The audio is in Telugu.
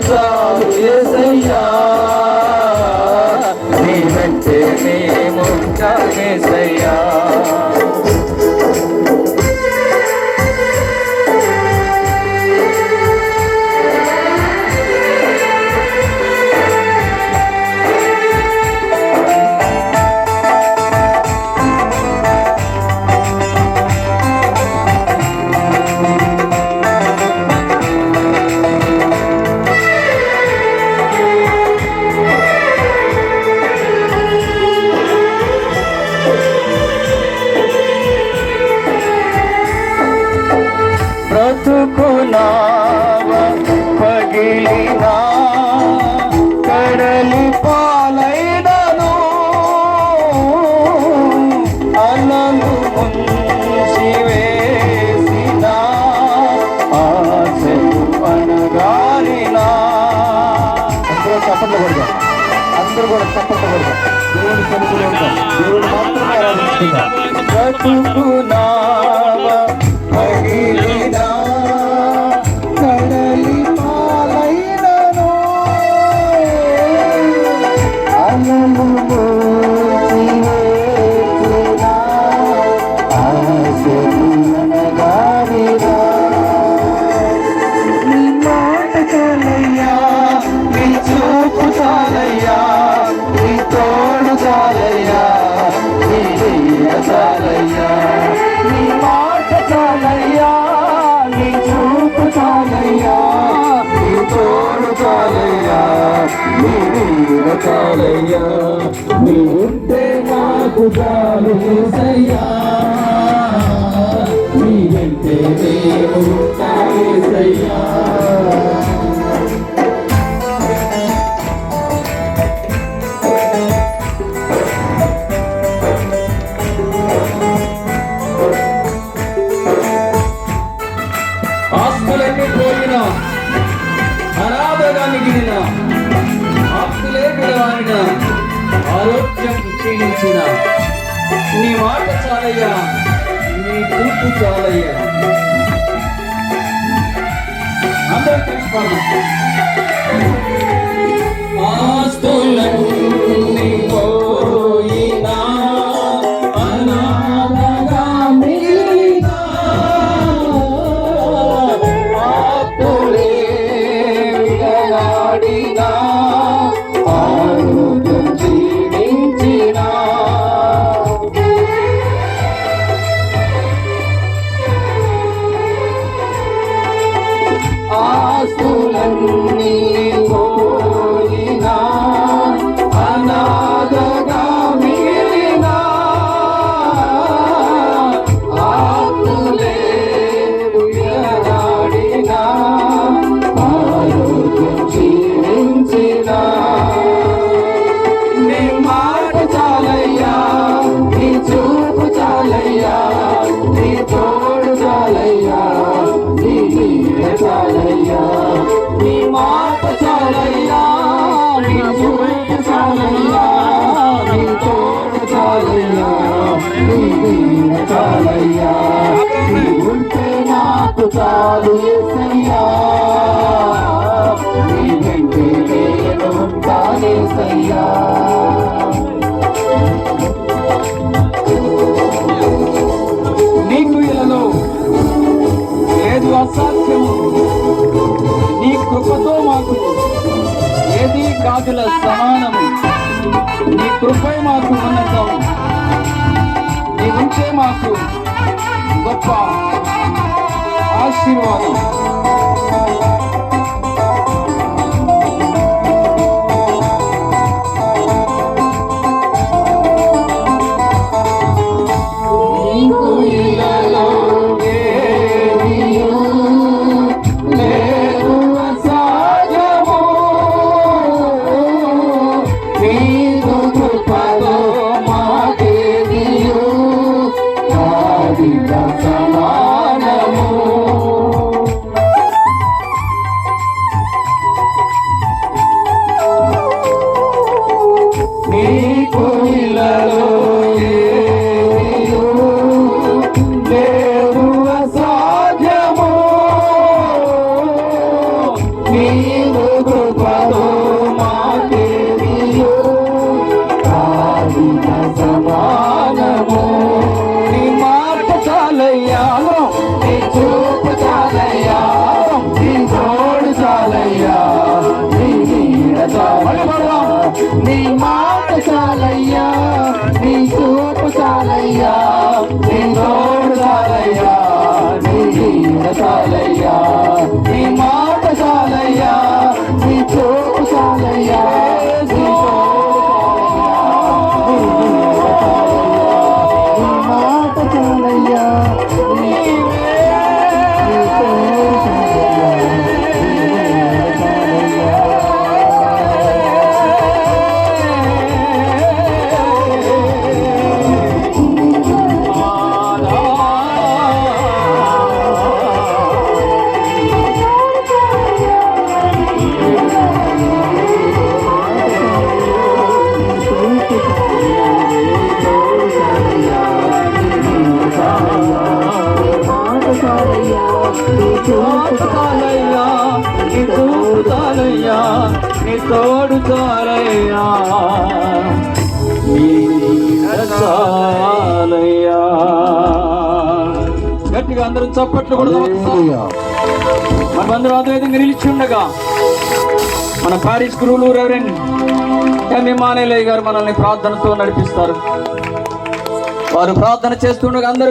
చాలు చప్పట్లు కొడదాం అందరూ కూడా చప్పట్లు కొడదాం దేవుని సన్నిధిలో ఉంటాం. దేవుడు మాత్రమే ఆరాధించుకుందాం నీ నీడ చాలయ్యా నీ ఉంటే నాకు చాలు యేసయ్యా నీ వెంటే నేను ఉంటా యేసయ్యా క్షీణించిన. నీ మాట చాలయ్యా నీ తూర్పు చాలయ్యా. అందరూ కలిసి Thank you. ఉంటే నాకు చాలు వెంటే నేను ఉంటానేసయ్యా నీకు ఇలలో లేదు అసాధ్యము. నీ కృపతో మాకు ఏది కాదుల సమానము. కృపై మాకు ఉన్నతం నీ ఉంచే మాకు గొప్ప ఆశీర్వాదం. అసాధ్యము నీ తోడు చాలయ్యా నీ తోడు చాలయ్యా గట్టిగా అందరం చప్పట్లు కూడా మనమందరం అదే విధంగా నిలిచి ఉండగా మన పారిస్ గురువులు రెవరెండ్ ఎంఏ మానేలయ్య గారు మనల్ని ప్రార్థనతో నడిపిస్తారు. వారు ప్రార్థన చేస్తుండగా అందరూ